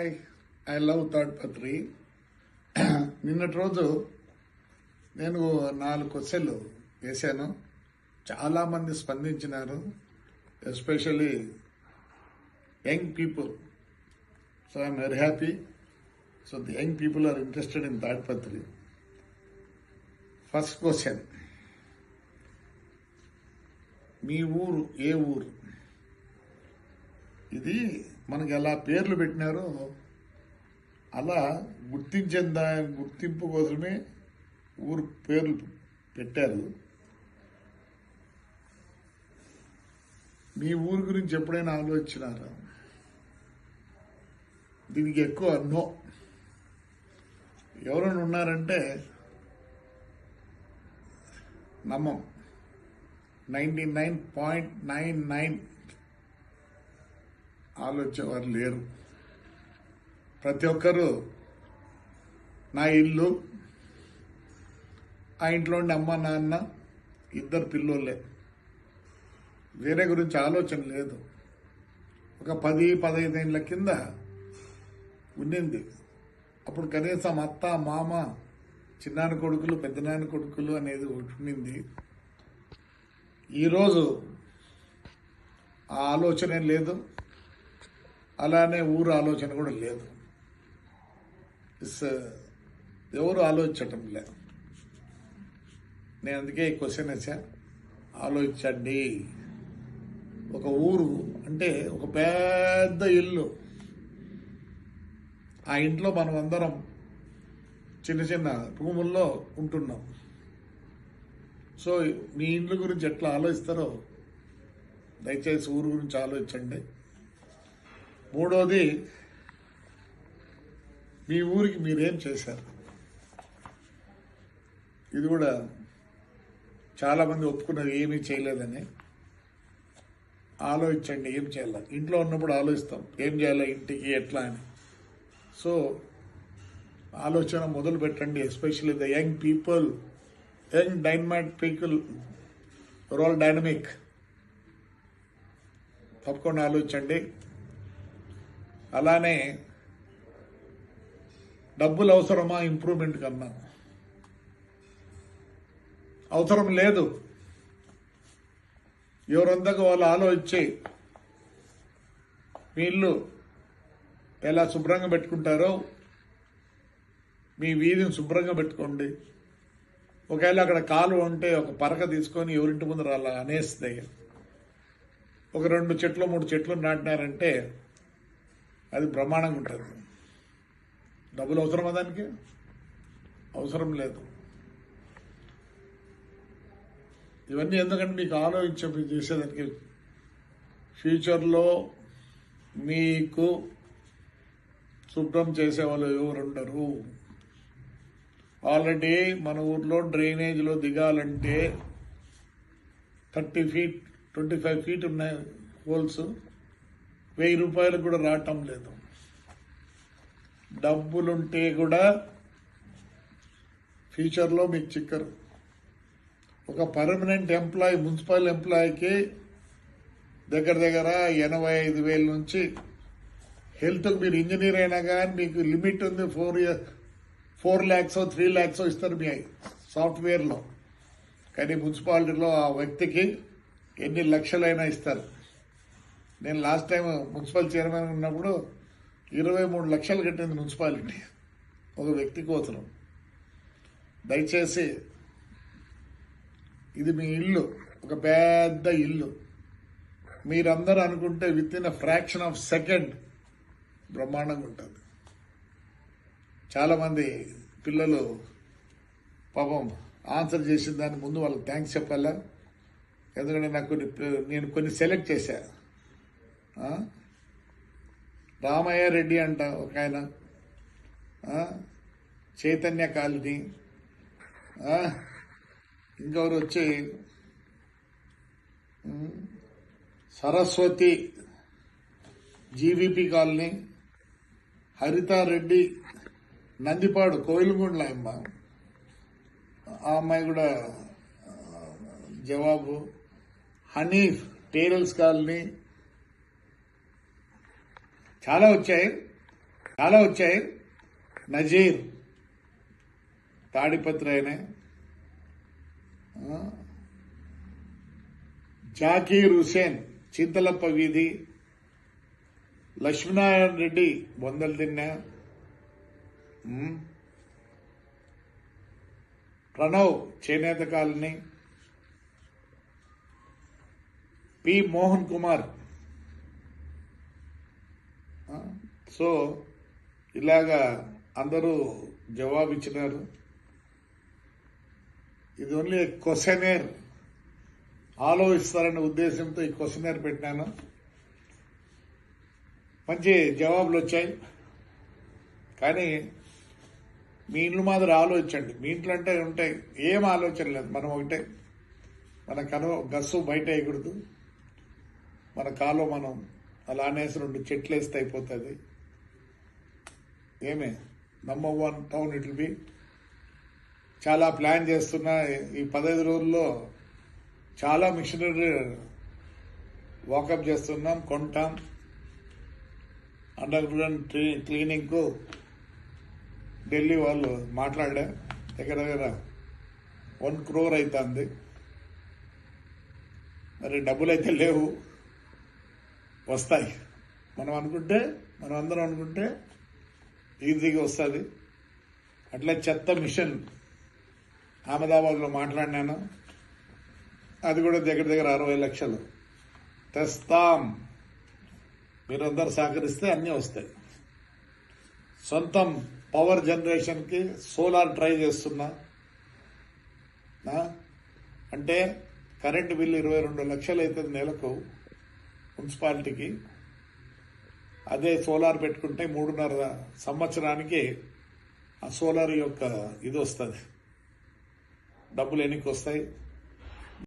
Hi I love Tadpatri నిన్నటి రోజు నేను నాలుగు క్వశ్చన్లు వేశాను. చాలామంది స్పందించినారు. Especially young people so I'm very happy so the young people are interested in Tadipatri first question మీ ఊరు ఏ ఊరు? ఇది మనకి ఎలా పేర్లు పెట్టినారో అలా గుర్తించిన దాని గుర్తింపు కోసమే ఊరు పేర్లు పెట్టారు. మీ ఊరు గురించి ఎప్పుడైనా ఆలోచించినారా దీనికి ఎక్కువ నో. ఎవరైనా ఉన్నారంటే నమ్మం. Ninety nine point nine nine ఆలోచించేవారు లేరు. ప్రతి ఒక్కరూ నా ఇల్లు ఆ ఇంట్లో ఉండే అమ్మ నాన్న ఇద్దరు పిల్లోళ్ళే. వేరే గురించి ఆలోచన లేదు. ఒక పది పదహైదు ఏళ్ళ కింద ఉండింది. అప్పుడు కనీసం అత్త మామ చిన్నాన్న కొడుకులు పెద్దనాన్న కొడుకులు అనేది ఒకటి ఉండింది. ఈరోజు ఆ ఆలోచన లేదు. అలానే ఊరు ఆలోచన కూడా లేదు. ఇస్ ఎవరు ఆలోచించటం లేదు నేను అందుకే ఈ క్వశ్చన్ వేసా ఆలోచించండి ఒక ఊరు అంటే ఒక పెద్ద ఇల్లు. ఆ ఇంట్లో మనం అందరం చిన్న చిన్న రూముల్లో ఉంటున్నాం. సో మీ ఇండ్ల గురించి ఎట్లా ఆలోచిస్తారో దయచేసి ఊరు గురించి ఆలోచించండి. మూడోది మీ ఊరికి మీరేం చేశారు? ఇది కూడా చాలామంది ఒప్పుకున్నది ఏమీ చేయలేదని. ఆలోచించండి ఏం చేయాలి? ఇంట్లో ఉన్నప్పుడు ఆలోచిస్తాం ఏం చేయాలి ఇంటికి ఎట్లా అని. సో ఆలోచన మొదలు పెట్టండి especially the young people young dynamite people role dynamic. తప్పకుండా ఆలోచించండి. అలానే డబ్బులు అవసరమా? ఇంప్రూవ్మెంట్ కన్నా. అవసరం లేదు. ఎవరందకు వాళ్ళు ఆలోచించి మీ ఇల్లు ఎలా శుభ్రంగా పెట్టుకుంటారో మీ వీధిని శుభ్రంగా పెట్టుకోండి. ఒకవేళ అక్కడ కాలు ఉంటే ఒక పరక తీసుకొని ఎవరింటి ముందు అలా అనేస్తే ఒక రెండు చెట్లు మూడు చెట్లు నాటినారంటే అది బ్రహ్మాండంగా ఉంటుంది. డబ్బులు అవసరమా దానికి? అవసరం లేదు. ఇవన్నీ ఎందుకంటే మీకు ఆలోచించి చేసేదానికి ఫ్యూచర్లో మీకు శుభ్రం చేసేవాళ్ళు ఎవరు ఉండరు. ఆల్రెడీ మన ఊర్లో డ్రైనేజ్లో దిగాలంటే thirty feet twenty five feet ఉన్నాయి హోల్స్. వెయ్యి రూపాయలు కూడా రావటం లేదు. డబ్బులుంటే కూడా ఫ్యూచర్లో మీకు చిక్కరు. ఒక పర్మనెంట్ ఎంప్లాయీ మున్సిపల్ ఎంప్లాయీకి దగ్గర దగ్గర ఎనభై ఐదు వేల నుంచి హెల్త్కి మీరు ఇంజనీర్ అయినా కానీ మీకు లిమిట్ ఉంది four year four lakhs three lakhs ఇస్తారు మీ సాఫ్ట్వేర్లో. కానీ మున్సిపాలిటీలో ఆ వ్యక్తికి ఎన్ని లక్షలైనా ఇస్తారు. నేను లాస్ట్ టైం మున్సిపల్ చైర్మన్ ఉన్నప్పుడు ఇరవై మూడు లక్షలు కట్టింది మున్సిపాలిటీ. ఒక వ్యక్తి కోసం దయచేసి ఇది మీ ఇల్లు ఒక పెద్ద ఇల్లు. మీరందరూ అనుకుంటే within a fraction of second బ్రహ్మాండంగా ఉంటుంది. చాలామంది పిల్లలు పాపం ఆన్సర్ చేసిన దాని ముందు వాళ్ళకి థ్యాంక్స్ చెప్పాలా? ఎందుకంటే నాకు కొన్ని నేను కొన్ని సెలెక్ట్ చేశాను రామయ్య రెడ్డి అంట ఒక ఆయన. చైతన్య కాలనీ. ఇంకొకరు వచ్చి? Saraswati GVP colony. Haritha Reddy Nandipadu Koilagundla అమ్మ ఆ అమ్మాయి కూడా జవాబు. హనీఫ్ టేరల్స్ కాలనీ. చాలా వచ్చాయి. చాలా వచ్చాయి. నజీర్ తాడిపత్రి జాకీర్ హుసేన్ చింతలప్ప వీధి. లక్ష్మీనారాయణ రెడ్డి బొందలు తిన్నా. ప్రణవ్ చేనేత colony. P. Mohan Kumar so ఇలాగా అందరూ జవాబు ఇచ్చినారు ఇది ఓన్లీ క్వశ్చనేర్ ఆలోచిస్తారనే ఉద్దేశంతో ఈ క్వశ్చనేర్ పెట్టినాను. మంచి జవాబులు వచ్చాయి కానీ మీ ఇంట్లో మాదిరి ఆలోచించండి. మీ ఇంట్లో అంటే ఉంటాయి. ఏం ఆలోచన లేదు. మనం ఒకటే. మన కను గస్సు బయట వేయకూడదు. మన కాలో మనం అలా అనేసి రెండు చెట్లు వేస్తే అయిపోతుంది. ఏమే? Number one town it be చాలా ప్లాన్ చేస్తున్న. ఈ పదహైదు రోజుల్లో చాలా మిషనరీ వాకప్ చేస్తున్నాం కొంటాం. అండర్ గ్రౌండ్ క్లీనింగ్కు ఢిల్లీ వాళ్ళు మాట్లాడా? దగ్గర దగ్గర వన్ క్రోర్ అవుతుంది మరి డబ్బులు అయితే లేవు. వస్తాయి. మనం అనుకుంటే మనం అందరం అనుకుంటే ఈజీగా వస్తుంది. అట్లా చెత్త మిషన్ అహ్మదాబాద్లో మాట్లాడినాను. అది కూడా దగ్గర దగ్గర అరవై లక్షలు. తెస్తాం. మీరందరూ సహకరిస్తే అన్నీ వస్తాయి. సొంతం పవర్ జనరేషన్కి సోలార్ ట్రై చేస్తున్నా. అంటే కరెంటు బిల్లు ఇరవై రెండు లక్షలు అవుతుంది నెలకు. మున్సిపాలిటీకి. అదే సోలార్ పెట్టుకుంటే మూడున్నర సంవత్సరానికి ఆ సోలార్ యొక్క ఇది వస్తుంది. డబ్బులు ఎన్నికి వస్తాయి